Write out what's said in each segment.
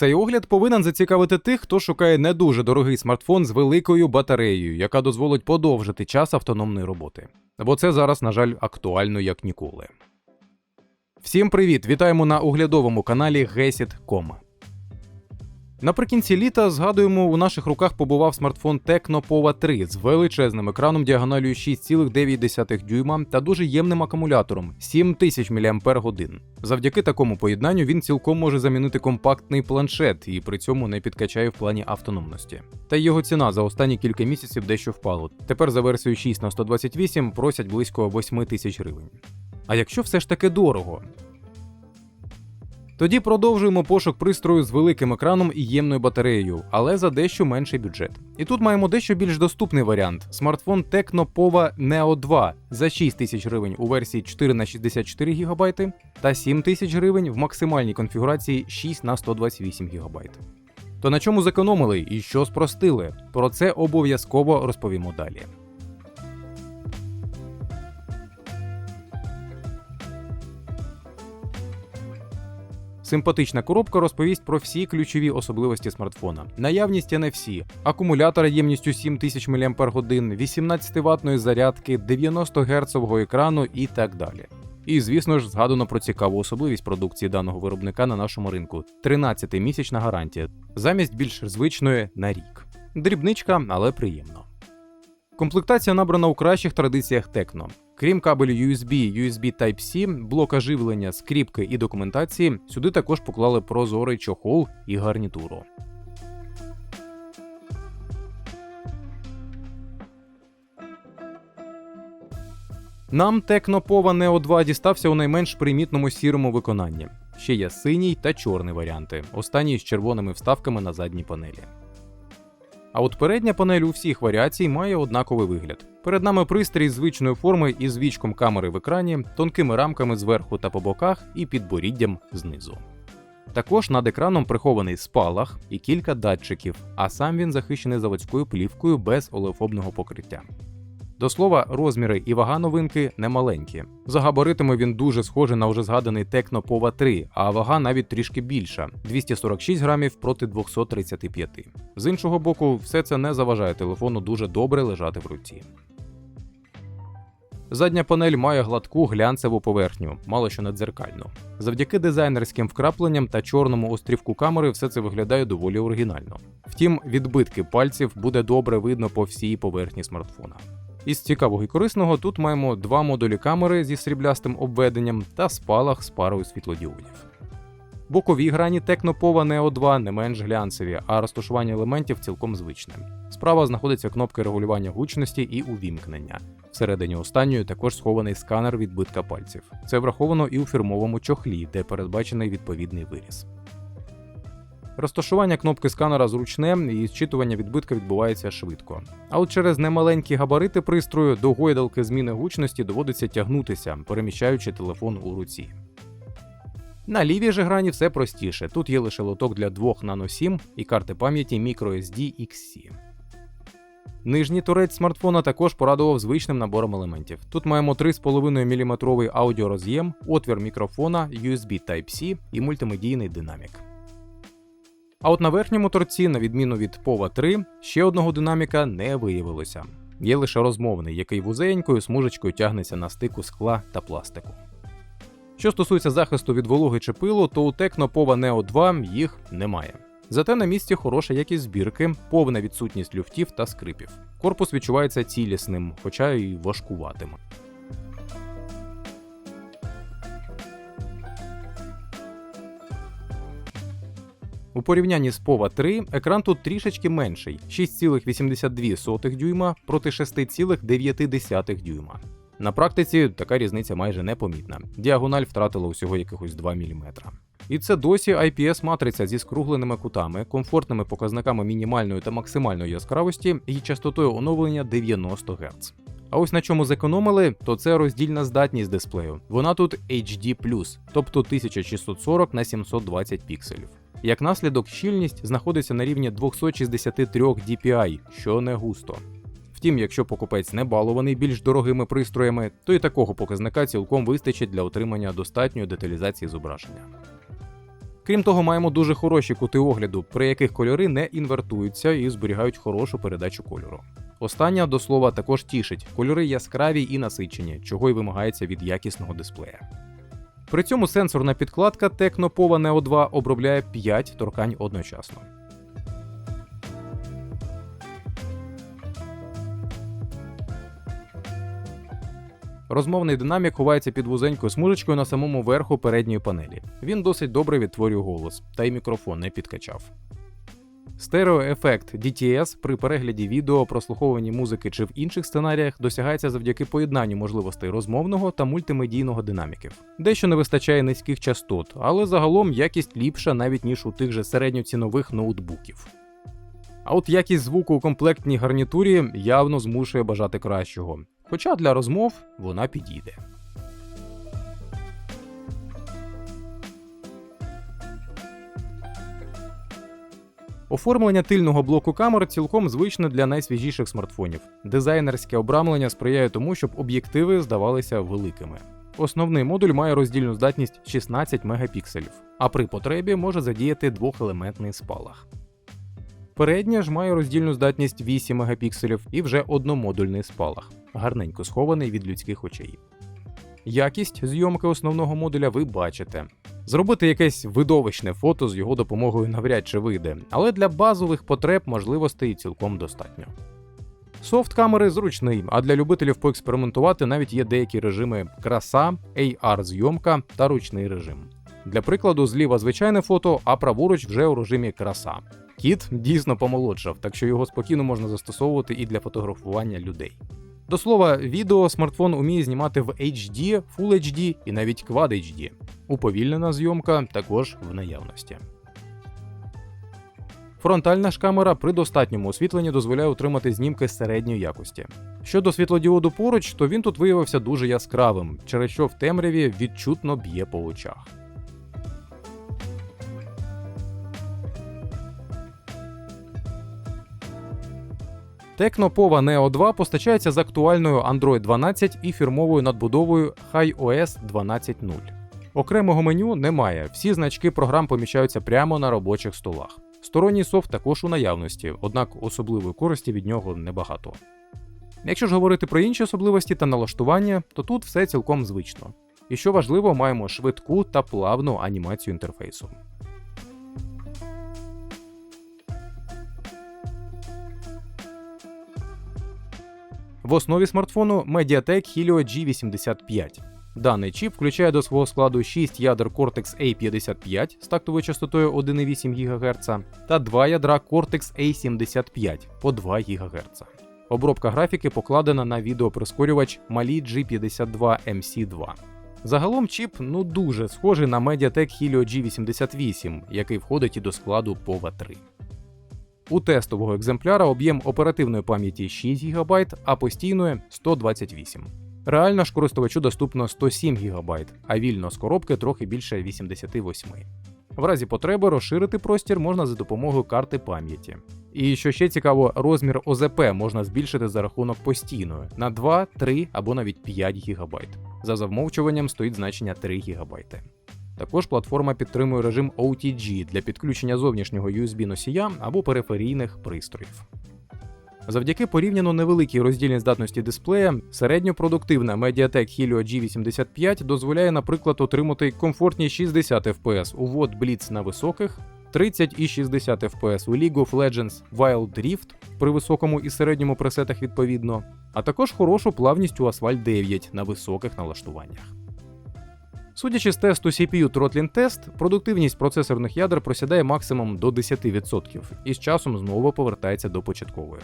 Цей огляд повинен зацікавити тих, хто шукає не дуже дорогий смартфон з великою батареєю, яка дозволить подовжити час автономної роботи. Бо це зараз, на жаль, актуально як ніколи. Всім привіт! Вітаємо на оглядовому каналі Gesit.com. Наприкінці літа згадуємо, у наших руках побував смартфон Tecno Pova 3 з величезним екраном діагоналю 6,9 дюйма та дуже ємним акумулятором 7000 мАч. Завдяки такому поєднанню він цілком може замінити компактний планшет і при цьому не підкачає в плані автономності. Та його ціна за останні кілька місяців дещо впала. Тепер за версією 6 на 128 просять близько 8 тисяч гривень. А якщо все ж таки дорого, тоді продовжуємо пошук пристрою з великим екраном і ємною батареєю, але за дещо менший бюджет. І тут маємо дещо більш доступний варіант: смартфон Tecno Pova Neo 2 за 6 тисяч гривень у версії 4 на 64 ГБ та 7 тисяч гривень в максимальній конфігурації 6 на 128 ГБ. То на чому зекономили і що спростили? Про це обов'язково розповімо далі. Симпатична коробка розповість про всі ключові особливості смартфона. Наявність NFC, акумулятора ємністю 7000 мАч, 18 ватної зарядки, 90 Гц екрану і так далі. І, звісно ж, згадано про цікаву особливість продукції даного виробника на нашому ринку 13-місячна гарантія, замість більш звичної на рік. Дрібничка, але приємно. Комплектація набрана у кращих традиціях Tecno. Крім кабелю USB, USB Type-C, блока живлення, скріпки і документації, сюди також поклали прозорий чохол і гарнітуру. Нам Pova Neo 2 дістався у найменш примітному сірому виконанні. Ще є синій та чорний варіанти, останній з червоними вставками на задній панелі. А от передня панель у всіх варіацій має однаковий вигляд. Перед нами пристрій звичної форми із вічком камери в екрані, тонкими рамками зверху та по боках і підборіддям знизу. Також над екраном прихований спалах і кілька датчиків, а сам він захищений заводською плівкою без олеофобного покриття. До слова, розміри і вага новинки немаленькі. За габаритами він дуже схожий на вже згаданий Tecno Pova 3, а вага навіть трішки більша 246 грамів проти 235. З іншого боку, все це не заважає телефону дуже добре лежати в руці. Задня панель має гладку глянцеву поверхню, мало що не дзеркальну. Завдяки дизайнерським вкрапленням та чорному острівку камери все це виглядає доволі оригінально. Втім, відбитки пальців буде добре видно по всій поверхні смартфона. Із цікавого і корисного тут маємо два модулі камери зі сріблястим обведенням та спалах з парою світлодіодів. Бокові грані Pova Neo 2 не менш глянцеві, а розташування елементів цілком звичне. Справа знаходиться кнопка регулювання гучності і увімкнення. Всередині останньої також схований сканер відбитка пальців. Це враховано і у фірмовому чохлі, де передбачений відповідний виріз. Розташування кнопки сканера зручне і зчитування відбитка відбувається швидко. А от через немаленькі габарити пристрою до гойдалки зміни гучності доводиться тягнутися, переміщаючи телефон у руці. На лівій же грані все простіше. Тут є лише лоток для двох Nano 7 і карти пам'яті microSD XC. Нижній турець смартфона також порадував звичним набором елементів. Тут маємо 3,5 мм аудіороз'єм, отвір мікрофона, USB Type-C і мультимедійний динамік. А от на верхньому торці, на відміну від Pova 3, ще одного динаміка не виявилося. Є лише розмовний, який вузенькою смужечкою тягнеться на стику скла та пластику. Що стосується захисту від вологи чи пилу, то у Tecno Pova Neo 2 їх немає. Зате на місці хороша якість збірки, повна відсутність люфтів та скрипів. Корпус відчувається цілісним, хоча й важкуватим. У порівнянні з Pova 3 екран тут трішечки менший 6,82 дюйма проти 6,9 дюйма. На практиці така різниця майже непомітна. Діагональ втратила усього якихось 2 мм. І це досі IPS-матриця зі скругленими кутами, комфортними показниками мінімальної та максимальної яскравості і частотою оновлення 90 Гц. А ось на чому зекономили, то це роздільна здатність дисплею. Вона тут HD+, тобто 1640 на 720 пікселів. Як наслідок, щільність знаходиться на рівні 263 DPI, що не густо. Втім, якщо покупець не балований більш дорогими пристроями, то і такого показника цілком вистачить для отримання достатньої деталізації зображення. Крім того, маємо дуже хороші кути огляду, при яких кольори не інвертуються і зберігають хорошу передачу кольору. Остання, до слова, також тішить. Кольори яскраві і насичені, чого й вимагається від якісного дисплея. При цьому сенсорна підкладка Tecnopova Neo 2 обробляє 5 торкань одночасно. Розмовний динамік ховається під вузенькою смужечкою на самому верху передньої панелі. Він досить добре відтворює голос, та й мікрофон не підкачав. Стереоефект DTS при перегляді відео, прослуховуванні музики чи в інших сценаріях досягається завдяки поєднанню можливостей розмовного та мультимедійного динаміків. Дещо не вистачає низьких частот, але загалом якість ліпша навіть ніж у тих же середньоцінових ноутбуків. А от якість звуку у комплектній гарнітурі явно змушує бажати кращого. Хоча для розмов вона підійде. Оформлення тильного блоку камер цілком звичне для найсвіжіших смартфонів. Дизайнерське обрамлення сприяє тому, щоб об'єктиви здавалися великими. Основний модуль має роздільну здатність 16 мегапікселів, а при потребі може задіяти двохелементний спалах. Передня ж має роздільну здатність 8 мегапікселів і вже одномодульний спалах, гарненько схований від людських очей. Якість зйомки основного модуля ви бачите. Зробити якесь видовищне фото з його допомогою навряд чи вийде, але для базових потреб можливостей цілком достатньо. Софт камери зручний, а для любителів поекспериментувати навіть є деякі режими краса, AR-зйомка та ручний режим. Для прикладу, зліва звичайне фото, а праворуч вже у режимі краса. Кіт дійсно помолодшав, так що його спокійно можна застосовувати і для фотографування людей. До слова, відео смартфон уміє знімати в HD, Full HD і навіть Quad HD. Уповільнена зйомка також в наявності. Фронтальна ж камера при достатньому освітленні дозволяє отримати знімки середньої якості. Щодо світлодіоду поруч, то він тут виявився дуже яскравим, через що в темряві відчутно б'є по очах. Tecnopova Neo 2 постачається з актуальною Android 12 і фірмовою надбудовою HiOS 12.0. Окремого меню немає, всі значки програм поміщаються прямо на робочих столах. Сторонній софт також у наявності, однак особливої користі від нього небагато. Якщо ж говорити про інші особливості та налаштування, то тут все цілком звично. І що важливо, маємо швидку та плавну анімацію інтерфейсу. В основі смартфону Mediatek Helio G85. Даний чіп включає до свого складу 6 ядер Cortex A55 з тактовою частотою 1,8 ГГц та 2 ядра Cortex A75 по 2 ГГц. Обробка графіки покладена на відеоприскорювач Mali G52 MC2. Загалом чіп ну дуже схожий на Mediatek Helio G88, який входить і до складу POVA 3. У тестового екземпляра об'єм оперативної пам'яті 6 ГБ, а постійної 128 Реально ж користувачу доступно 107 ГБ, а вільно з коробки трохи більше 88 В разі потреби розширити простір можна за допомогою карти пам'яті. І що ще цікаво, розмір ОЗП можна збільшити за рахунок постійної на 2, 3 або навіть 5 ГБ. За замовчуванням стоїть значення 3 ГБ. Також платформа підтримує режим OTG для підключення зовнішнього USB-носія або периферійних пристроїв. Завдяки порівняно невеликій роздільній здатності дисплея, середньопродуктивна Mediatek Helio G85 дозволяє, наприклад, отримати комфортні 60 FPS у WOD Blitz на високих, 30 і 60 FPS у League of Legends Wild Rift при високому і середньому пресетах відповідно, а також хорошу плавність у Asphalt 9 на високих налаштуваннях. Судячи з тесту CPU Throttling Test, продуктивність процесорних ядер просідає максимум до 10% і з часом знову повертається до початкової.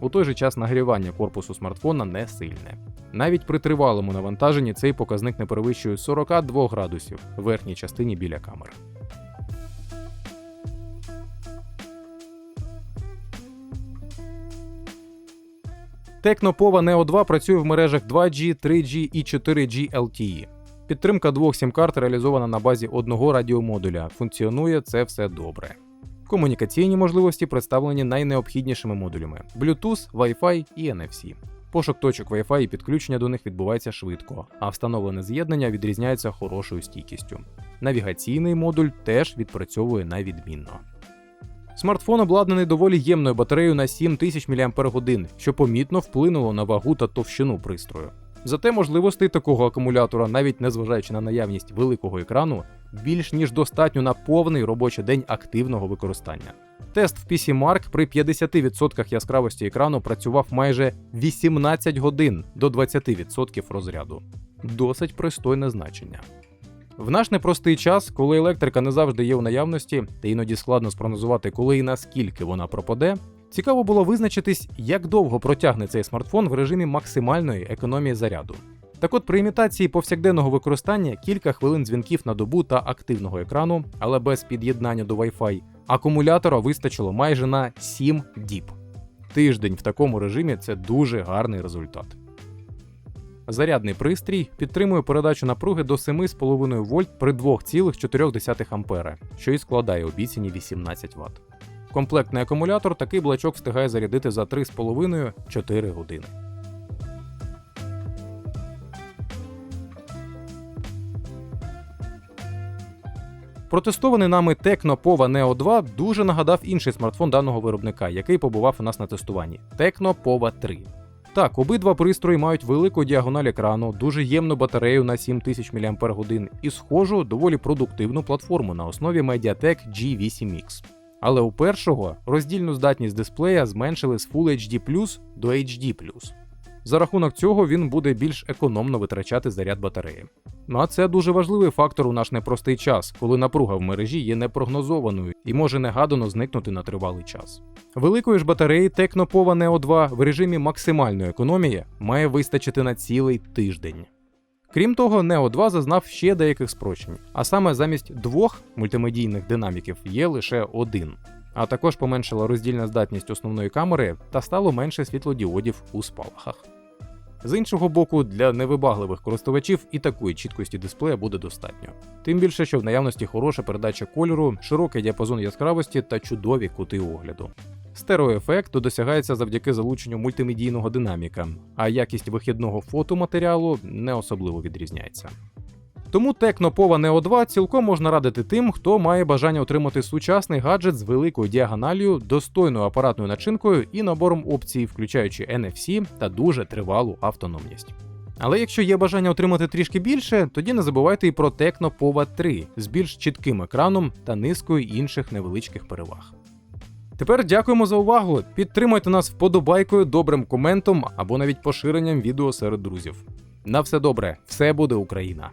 У той же час нагрівання корпусу смартфона не сильне. Навіть при тривалому навантаженні цей показник не перевищує 42 градусів в верхній частині біля камери. Tecnopova Neo 2 працює в мережах 2G, 3G і 4G LTE. Підтримка двох сім-карт реалізована на базі одного радіомодуля. Функціонує це все добре. Комунікаційні можливості представлені найнеобхіднішими модулями: Bluetooth, Wi-Fi і NFC. Пошук точок Wi-Fi і підключення до них відбувається швидко, а встановлене з'єднання відрізняється хорошою стійкістю. Навігаційний модуль теж відпрацьовує на відмінно. Смартфон обладнаний доволі ємною батареєю на 7000 мАч, що помітно вплинуло на вагу та товщину пристрою. Зате можливостей такого акумулятора, навіть незважаючи на наявність великого екрану, більш ніж достатньо на повний робочий день активного використання. Тест в PC Mark при 50% яскравості екрану працював майже 18 годин до 20% розряду. Досить пристойне значення. В наш непростий час, коли електрика не завжди є в наявності, та іноді складно спрогнозувати, коли і наскільки вона пропаде, цікаво було визначитись, як довго протягне цей смартфон в режимі максимальної економії заряду. Так от при імітації повсякденного використання кілька хвилин дзвінків на добу та активного екрану, але без під'єднання до Wi-Fi, акумулятора вистачило майже на 7 діб. Тиждень в такому режимі це дуже гарний результат. Зарядний пристрій підтримує передачу напруги до 7,5 вольт при 2,4 А, що і складає обіцяні 18 Вт. Комплектний акумулятор такий блачок встигає зарядити за 3,5-4 години. Протестований нами Tecno Pova Neo 2 дуже нагадав інший смартфон даного виробника, який побував у нас на тестуванні Tecno Pova 3. Так, обидва пристрої мають велику діагональ екрану, дуже ємну батарею на 7000 мАч і схожу доволі продуктивну платформу на основі Mediatek G8X. Але у першого роздільну здатність дисплея зменшили з Full HD до HD. За рахунок цього він буде більш економно витрачати заряд батареї. Ну а це дуже важливий фактор у наш непростий час, коли напруга в мережі є непрогнозованою і може негадано зникнути на тривалий час. Великої ж батареї Tecno Pova Neo 2 в режимі максимальної економії має вистачити на цілий тиждень. Крім того, Neo 2 зазнав ще деяких спрощень, а саме замість двох мультимедійних динаміків є лише один. А також поменшила роздільна здатність основної камери та стало менше світлодіодів у спалахах. З іншого боку, для невибагливих користувачів і такої чіткості дисплея буде достатньо. Тим більше, що в наявності хороша передача кольору, широкий діапазон яскравості та чудові кути огляду. Стереоефект досягається завдяки залученню мультимедійного динаміка, а якість вихідного фотоматеріалу не особливо відрізняється. Тому Pova Neo 2 цілком можна радити тим, хто має бажання отримати сучасний гаджет з великою діагоналлю, достойною апаратною начинкою і набором опцій, включаючи NFC та дуже тривалу автономність. Але якщо є бажання отримати трішки більше, тоді не забувайте і про Pova 3 з більш чітким екраном та низкою інших невеличких переваг. Тепер дякуємо за увагу. Підтримуйте нас вподобайкою, добрим коментом або навіть поширенням відео серед друзів. На все добре, все буде Україна!